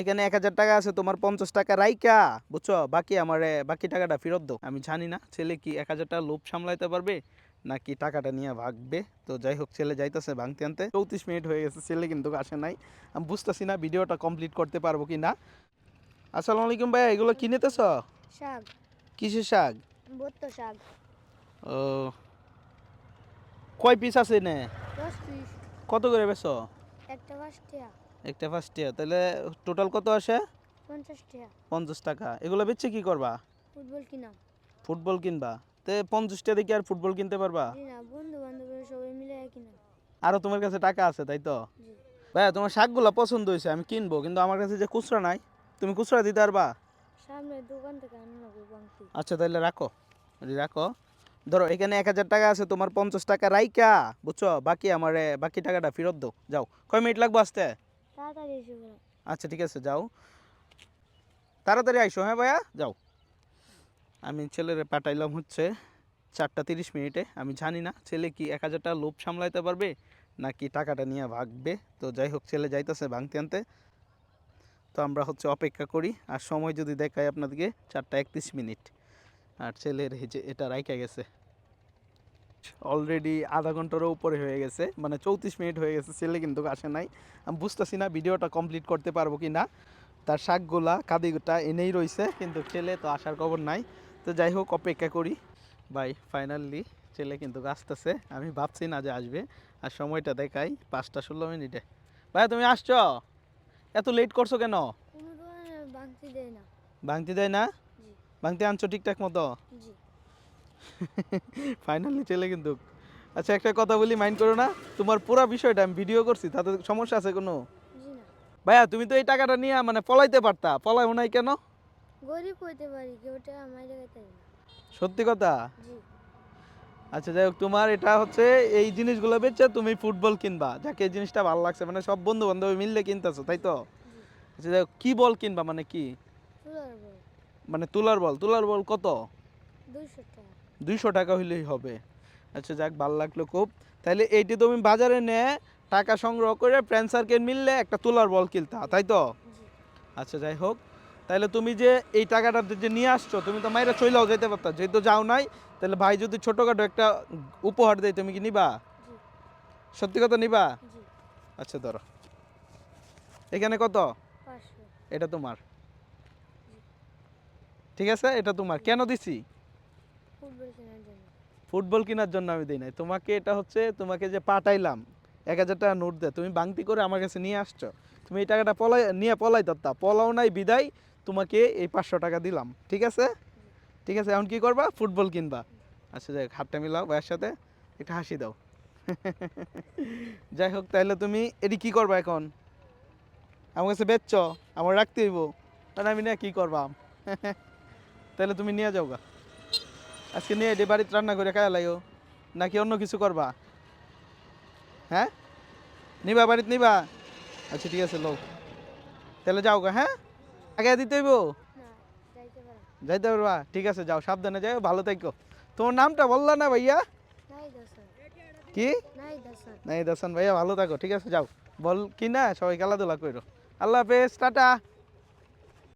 এখানে এক হাজার টাকা আছে তোমার পঞ্চাশ টাকা রাইকা বুঝছ? বাকি আমার বাকি টাকাটা ফেরত দাও। আমি জানি না ছেলে কি এক হাজার টাকা লোভ সামলাইতে পারবে নাকি টাকাটা নিয়ে ভাগবে? তো যাই হোক ছেলে যাইতেছে ভাঙতে আনতে। চৌত্রিশ মিনিট হয়ে গেছে ছেলে কিন্তু আসে নাই। আমি বুঝতেছি না ভিডিওটা কমপ্লিট করতে পারব কি না আসসালামু আলাইকুম ভাইয়া এগুলো কিনেতেছ শাক। কিসের শাক? শাক। ও কয় পিস আছে নে কত করে বেছো টাকা একটা ফার্স্ট ইয়ার তাহলে টোটাল কত আসে? পঞ্চাশ টাকা। পঞ্চাশ টাকা। এগুলো বেচে কি করবা? ফুটবল কিনা। ফুটবল কিনবা। তে পঞ্চাশ টাকা দিয়ে কি আর ফুটবল কিনতে পারবা? না বন্ধু বান্ধবের সবাই মিলে কিনা আরও তোমার কাছে টাকা আছে তাই তো? জি। ভাইয়া তোমার শাকগুলো পছন্দ হয়েছে আমি কিনবো কিন্তু আমার কাছে যে খুচরা নাই তুমি খুচরা দিতে পারবা? সামনের দোকান থেকে আচ্ছা তাহলে রাখো রাখো। ধরো এখানে এক হাজার টাকা আছে তোমার পঞ্চাশ টাকা রাইকা বুঝছ? বাকি আমার বাকি টাকাটা ফেরত দাও যাও। কয় মিনিট লাগবে আসতে? আচ্ছা ঠিক আছে, যাও। তাড়াতাড়ি আইসো হ্যাঁ ভাইয়া? যাও। আমি ছেলেরে পাঠাইলাম হচ্ছে চারটা তিরিশ মিনিটে। আমি জানি না, ছেলে কি এক হাজার টাকা লোভ সামলাইতে পারবে নাকি টাকাটা নিয়ে ভাগবে? তো যাই হোক, ছেলে যাইতেছে ভাঙতে আনতে। তো আমরা হচ্ছে অপেক্ষা করি, আর সময় যদি দেখাই আপনাদেরকে, চারটা একত্রিশ মিনিট। আর ছেলের যে, এটা রাইকা গেছে। অলরেডি আধা ঘন্টারও উপরে হয়ে গেছে। মানে চৌত্রিশ মিনিট হয়ে গেছে ছেলে কিন্তু আসে নাই। আমি বুঝতেছি না ভিডিওটা কমপ্লিট করতে পারব কি না তার শাকগুলা কাদিগুটা এনেই রইছে কিন্তু ছেলে তো আসার খবর নাই। তো যাই হোক অপেক্ষা করি। ভাই ফাইনালি ছেলে কিন্তু আসতেছে। আমি ভাবছি না যে আসবে। আর সময়টা দেখাই পাঁচটা ষোলো মিনিটে। ভাই তুমি আসছো? এত লেট করছ কেন? বাংতি দেয় না। ভাঙতে দেয় না? ভাঙতে আনছো ঠিকঠাক মতো? ফাইনালি ছেলে কিন্তু। আচ্ছা একটা কথা বলি মাইন্ড করো না। তোমার পুরো বিষয়টা আমি ভিডিও করছি তাতে সমস্যা আছে কোনো? ভাইয়া তুমি তো এই টাকাটা নিয়ে মানে পলাইতে পারতা। পলাইও নাই কেন? গরিব হইতে পারি খাইতে পারি সত্যি কথা? জি। আচ্ছা যাই হোক তোমার এটা হচ্ছে এই জিনিসগুলো বেচে তুমি ফুটবল কিনবা। যাকে এই জিনিসটা ভালো লাগছে মানে সব বন্ধু বান্ধব মিললে কিনতেছো তাই তো? আচ্ছা যাই হোক, কি বল কিনবা মানে কি? মানে তুলার বল তুলার বল কত? দুইশো টাকা। দুইশো টাকা হইলেই হবে। আচ্ছা যাক ভালো লাগল খুব। তাহলে এইটি তুমি বাজারে নে টাকা সংগ্রহ করে ফ্রেন্ড সার্কেল মিললে একটা তোলার বল কিনতা তাই তো? আচ্ছা যাই হোক। তাহলে তুমি যে এই টাকাটা যে নিয়ে আসছো তুমি তো মাইরা চইলাও যেতে পারতা যেহেতু যাও নাই তাহলে ভাই যদি ছোটোখাটো একটা উপহার দেয় তুমি কি নিবা? সত্যি কথা নিবা? আচ্ছা ধরো। এখানে কত? এটা তোমার। ঠিক আছে? এটা তোমার। কেন দিছি? ফুটবল কেনার জন্য। আমি দিই নাই। তোমাকে এটা হচ্ছে, তোমাকে যে পাঠাইলাম, এক হাজার টাকা নোট দেয়, তুমি বাংতি করে আমার কাছে নিয়ে আসছো। তুমি এই টাকাটা পলাই, নিয়ে পলাই দত্তা পলাও নাই, বিদায়, তোমাকে এই পাঁচশো টাকা দিলাম। ঠিক আছে? ঠিক আছে, এখন কি করবা? ফুটবল কিনবা। আচ্ছা যাই হাতটা মিলাও ভাইয়ের সাথে, একটা হাসি দাও। যাই হোক, তাহলে তুমি এটি কি করবা এখন? আমার কাছে বেচছ, আমার রাখতে হইব। তাহলে আমি না কি করবা? তাহলে তুমি নিয়ে যাও গা আজকে নিয়ে এটি বাড়িতে রান্না করে খাওয়া লাগো নাকি অন্য কিছু করবা? হ্যাঁ? নিবা বাড়িতে নিবা? আচ্ছা ঠিক আছে লোক তাহলে যাও গা হ্যাঁ? আগে দিতে হইব? যাইতে পারবা ঠিক আছে যাও সাবধানে যাও ভালো থাকো তোমার নামটা বললা না ভাইয়া? কি? নাই দাসান ভাইয়া ভালো থাকো ঠিক আছে যাও। বল কি না সবাই খেলাধুলা করো আল্লাহ হাফেজ টাটা।